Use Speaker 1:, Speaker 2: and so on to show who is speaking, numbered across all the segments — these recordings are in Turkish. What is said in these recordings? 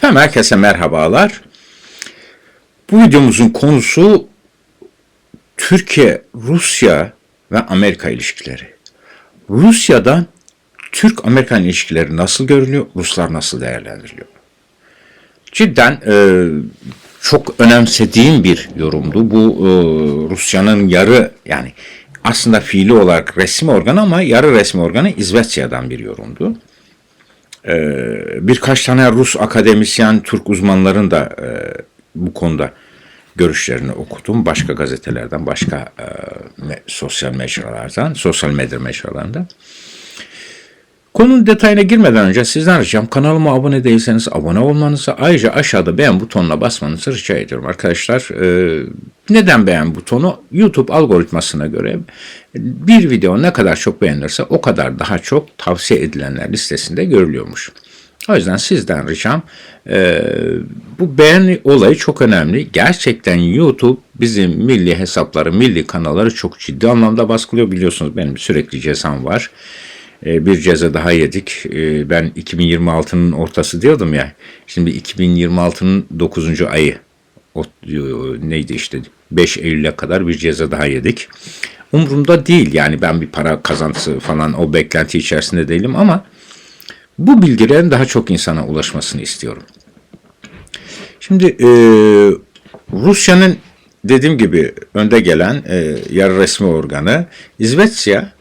Speaker 1: Efendim herkese merhabalar. Bu videomuzun konusu Türkiye, Rusya ve Amerika ilişkileri. Rusya'dan Türk-Amerikan ilişkileri nasıl görünüyor, Ruslar nasıl değerlendiriliyor? Cidden e, çok önemsediğim bir yorumdu. Bu e, Rusya'nın yarı yani aslında fiili olarak resmi organı ama yarı resmi organı İzveçya'dan bir yorumdu. E, birkaç tane Rus akademisyen, Türk uzmanların da e, bu konuda görüşlerini okudum. Başka gazetelerden, başka e, sosyal mecralardan, sosyal medya mecralarından. Konunun detayına girmeden önce sizden ricam kanalıma abone değilseniz abone olmanızı ayrıca aşağıda beğen butonuna basmanızı rica ediyorum arkadaşlar. e, neden beğen butonu? YouTube algoritmasına göre bir video ne kadar çok beğenirse o kadar daha çok tavsiye edilenler listesinde görülüyormuş. O yüzden sizden ricam e, bu beğen olayı çok önemli. Gerçekten YouTube bizim milli hesapları, milli kanalları çok ciddi anlamda baskılıyor. Biliyorsunuz benim sürekli cezam var. E, bir ceza daha yedik. E, ben 2026'nın ortası diyordum ya. Şimdi 2026'nın 9. ayı. O, e, neydi işte 5 Eylül'e kadar bir ceza daha yedik. Umurumda değil yani ben bir para kazantısı falan o beklenti içerisinde değilim ama bu bilgilerin daha çok insana ulaşmasını istiyorum. Şimdi e, Rusya'nın dediğim gibi önde gelen e, yarı resmi organı İzveçya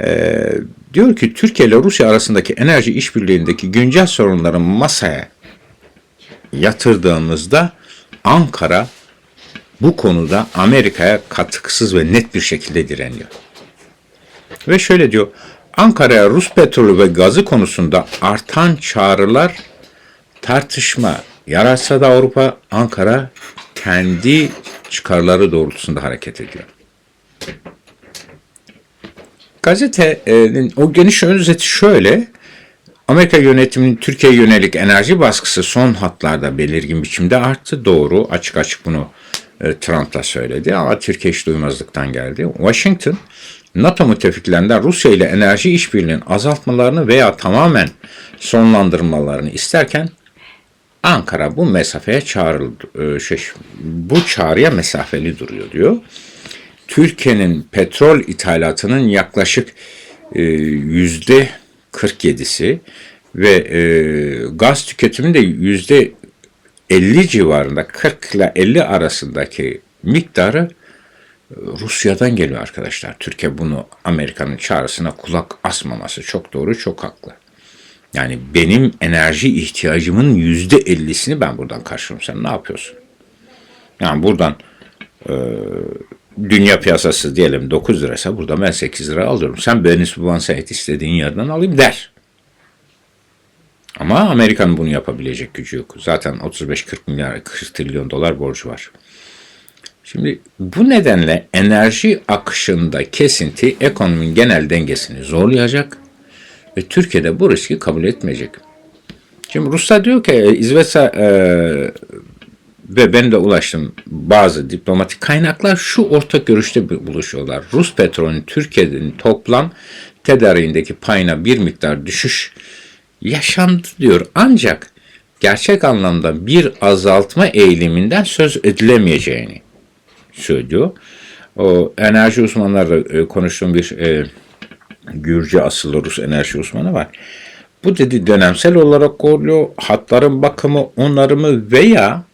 Speaker 1: e, diyor ki Türkiye ile Rusya arasındaki enerji işbirliğindeki güncel sorunları masaya yatırdığımızda Ankara bu konuda Amerika'ya katkısız ve net bir şekilde direniyor. Ve şöyle diyor, Ankara'ya Rus petrolü ve gazı konusunda artan çağrılar tartışma yaratsa da Avrupa, Ankara kendi çıkarları doğrultusunda hareket ediyor. Gazetenin o geniş özeti şöyle, Amerika yönetiminin Türkiye yönelik enerji baskısı son hatlarda belirgin biçimde arttı. Doğru, açık açık bunu e, Trump da söyledi ama Türkiye hiç duymazlıktan geldi. Washington, NATO müttefiklerinden Rusya ile enerji işbirliğinin azaltmalarını veya tamamen sonlandırmalarını isterken Ankara bu mesafeye çağrıldı, e, şey, bu çağrıya mesafeli duruyor diyor. Türkiye'nin petrol ithalatının yaklaşık e, yüzde 47'si ve e, gaz tüketiminin de yüzde 50 civarında 40 ile 50 arasındaki miktarı e, Rusya'dan geliyor arkadaşlar. Türkiye bunu Amerika'nın çağrısına kulak asmaması çok doğru, çok haklı. Yani benim enerji ihtiyacımın yüzde ellisini ben buradan karşılıyorum. Sen ne yapıyorsun? Yani buradan e, dünya piyasası diyelim 9 liraysa burada ben 8 lira alıyorum. Sen beni sübvanse et istediğin yerden alayım der. Ama Amerika'nın bunu yapabilecek gücü yok. Zaten 35-40 milyar 40 trilyon dolar borcu var. Şimdi bu nedenle enerji akışında kesinti ekonominin genel dengesini zorlayacak ve Türkiye'de bu riski kabul etmeyecek. Şimdi Ruslar diyor ki e, İzveç'e e, ve ben de ulaştım bazı diplomatik kaynaklar şu ortak görüşte buluşuyorlar. Rus petrolünün Türkiye'nin toplam tedariğindeki payına bir miktar düşüş yaşandı diyor. Ancak gerçek anlamda bir azaltma eğiliminden söz edilemeyeceğini söylüyor. O enerji uzmanlarla e, konuştuğum bir e, Gürcü asıllı Rus enerji uzmanı var. Bu dedi dönemsel olarak oluyor. Hatların bakımı, onarımı veya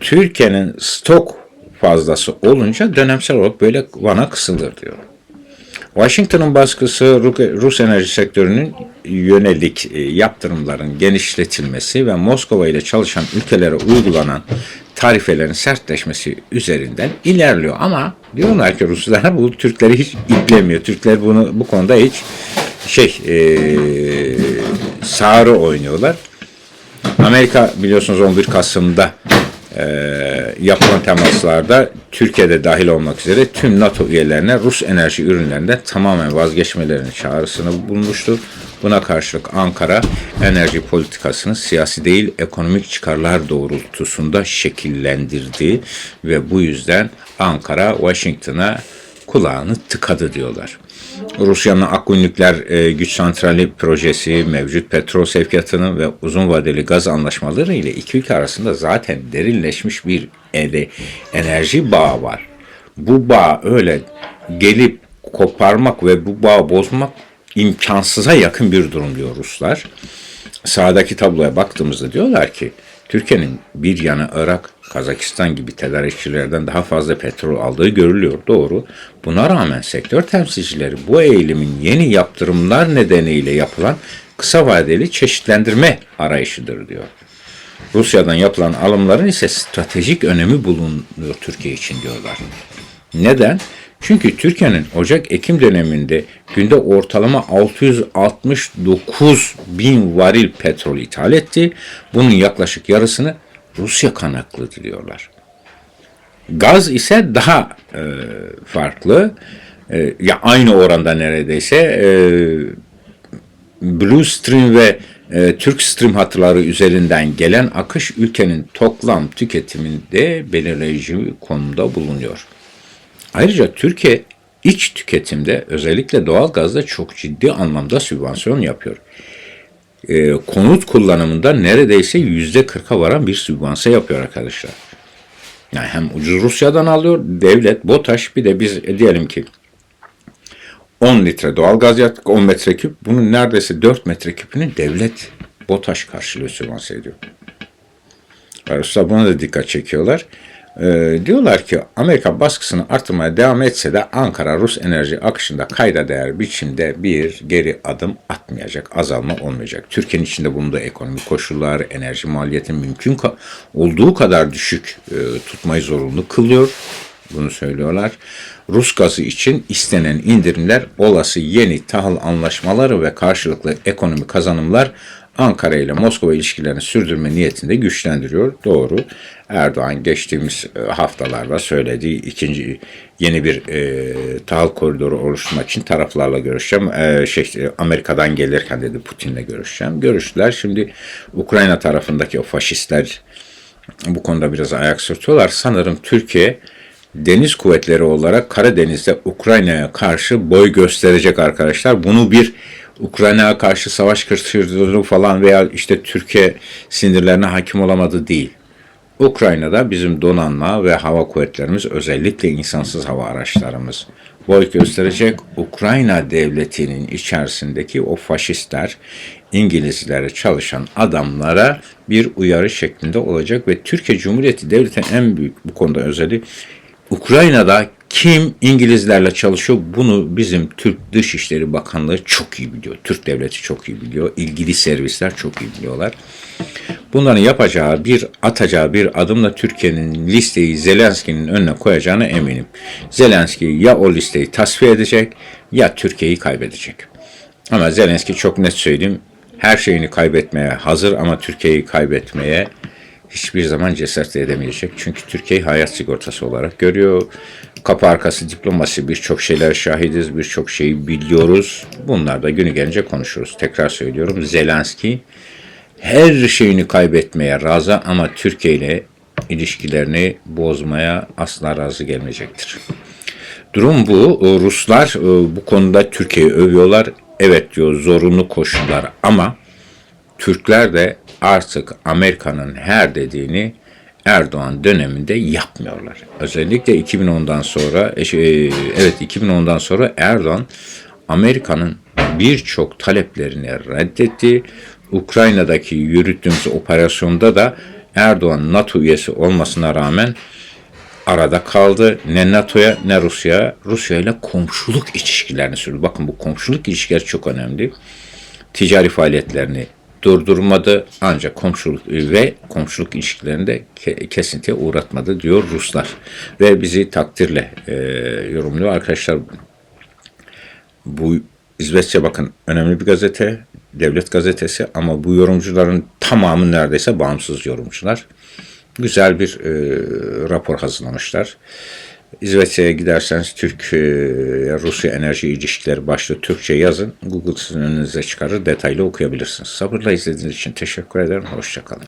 Speaker 1: Türkiye'nin stok fazlası olunca dönemsel olarak böyle vana kısılır diyor. Washington'un baskısı Rus enerji sektörünün yönelik e, yaptırımların genişletilmesi ve Moskova ile çalışan ülkelere uygulanan tarifelerin sertleşmesi üzerinden ilerliyor. Ama diyorlar ki Ruslar bu Türkleri hiç iplemiyor. Türkler bunu bu konuda hiç şey e, sağırı oynuyorlar. Amerika biliyorsunuz 11 Kasım'da e, yapılan temaslarda Türkiye'de dahil olmak üzere tüm NATO üyelerine Rus enerji ürünlerinden tamamen vazgeçmelerini çağrısını bulmuştur. Buna karşılık Ankara enerji politikasını siyasi değil ekonomik çıkarlar doğrultusunda şekillendirdi ve bu yüzden Ankara Washington'a kulağını tıkadı diyorlar. Rusya'nın Akku Nükleer e, Güç Santrali projesi, mevcut petrol sevkiyatını ve uzun vadeli gaz anlaşmaları ile iki ülke arasında zaten derinleşmiş bir ele- enerji bağı var. Bu bağ öyle gelip koparmak ve bu bağı bozmak imkansıza yakın bir durum diyor Ruslar. Sağdaki tabloya baktığımızda diyorlar ki Türkiye'nin bir yanı Irak, Kazakistan gibi tedarikçilerden daha fazla petrol aldığı görülüyor. Doğru. Buna rağmen sektör temsilcileri bu eğilimin yeni yaptırımlar nedeniyle yapılan kısa vadeli çeşitlendirme arayışıdır diyor. Rusya'dan yapılan alımların ise stratejik önemi bulunuyor Türkiye için diyorlar. Neden? Çünkü Türkiye'nin Ocak-Ekim döneminde günde ortalama 669 bin varil petrol ithal etti. Bunun yaklaşık yarısını Rusya kaynaklı diyorlar. Gaz ise daha e, farklı. E, ya aynı oranda neredeyse e, Blue Stream ve e, Türk Stream hatları üzerinden gelen akış ülkenin toplam tüketiminde belirleyici konumda bulunuyor. Ayrıca Türkiye iç tüketimde özellikle doğal gazda çok ciddi anlamda sübvansiyon yapıyor. E, konut kullanımında neredeyse yüzde kırka varan bir sübvansiyon yapıyor arkadaşlar. Yani hem ucuz Rusya'dan alıyor devlet, BOTAŞ bir de biz e, diyelim ki 10 litre doğal gaz yaktık 10 metreküp. Bunun neredeyse 4 metreküpünü devlet BOTAŞ karşılıyor sübvanse ediyor. Ruslar buna da dikkat çekiyorlar. Ee, diyorlar ki Amerika baskısını artırmaya devam etse de Ankara Rus enerji akışında kayda değer biçimde bir geri adım atmayacak, azalma olmayacak. Türkiye'nin içinde bulunduğu ekonomik koşullar, enerji maliyetini mümkün ka- olduğu kadar düşük e, tutmayı zorunlu kılıyor. Bunu söylüyorlar. Rus gazı için istenen indirimler, olası yeni tahıl anlaşmaları ve karşılıklı ekonomik kazanımlar Ankara ile Moskova ilişkilerini sürdürme niyetinde güçlendiriyor. Doğru. Erdoğan geçtiğimiz e, haftalarda söylediği ikinci yeni bir e, tahıl koridoru oluşturmak için taraflarla görüşeceğim. E, şey, e, Amerika'dan gelirken dedi Putin'le görüşeceğim. Görüştüler. Şimdi Ukrayna tarafındaki o faşistler bu konuda biraz ayak sürtüyorlar. Sanırım Türkiye deniz kuvvetleri olarak Karadeniz'de Ukrayna'ya karşı boy gösterecek arkadaşlar. Bunu bir Ukrayna'ya karşı savaş kırıştırdığı falan veya işte Türkiye sinirlerine hakim olamadı değil. Ukrayna'da bizim donanma ve hava kuvvetlerimiz özellikle insansız hava araçlarımız boy gösterecek. Ukrayna devletinin içerisindeki o faşistler, İngilizlere çalışan adamlara bir uyarı şeklinde olacak ve Türkiye Cumhuriyeti Devleti'nin en büyük bu konuda özelliği Ukrayna'da kim İngilizlerle çalışıyor bunu bizim Türk Dışişleri Bakanlığı çok iyi biliyor. Türk Devleti çok iyi biliyor. İlgili servisler çok iyi biliyorlar. Bunların yapacağı bir, atacağı bir adımla Türkiye'nin listeyi Zelenski'nin önüne koyacağına eminim. Zelenski ya o listeyi tasfiye edecek ya Türkiye'yi kaybedecek. Ama Zelenski çok net söyleyeyim her şeyini kaybetmeye hazır ama Türkiye'yi kaybetmeye hiçbir zaman cesaret edemeyecek. Çünkü Türkiye'yi hayat sigortası olarak görüyor. Kapı arkası diplomasi birçok şeyler şahidiz, birçok şeyi biliyoruz. Bunlar da günü gelince konuşuruz. Tekrar söylüyorum Zelenski her şeyini kaybetmeye razı ama Türkiye ile ilişkilerini bozmaya asla razı gelmeyecektir. Durum bu. Ruslar e, bu konuda Türkiye'yi övüyorlar. Evet diyor zorunlu koşullar ama Türkler de artık Amerika'nın her dediğini Erdoğan döneminde yapmıyorlar. Özellikle 2010'dan sonra, e, şey, evet 2010'dan sonra Erdoğan Amerika'nın birçok taleplerini reddetti. Ukrayna'daki yürüttüğümüz operasyonda da Erdoğan NATO üyesi olmasına rağmen arada kaldı. Ne NATO'ya ne Rusya'ya. Rusya ile komşuluk ilişkilerini sürdü. Bakın bu komşuluk ilişkileri çok önemli. Ticari faaliyetlerini durdurmadı ancak komşuluk ve komşuluk ilişkilerini de kesintiye uğratmadı diyor Ruslar. Ve bizi takdirle e, yorumluyor. Arkadaşlar bu İsveççe bakın önemli bir gazete, devlet gazetesi ama bu yorumcuların tamamı neredeyse bağımsız yorumcular. Güzel bir e, rapor hazırlamışlar. İsveç'e giderseniz Türk e, Rusya enerji ilişkileri başlığı Türkçe yazın. Google sizin önünüze çıkarır detaylı okuyabilirsiniz. Sabırla izlediğiniz için teşekkür ederim. Hoşçakalın.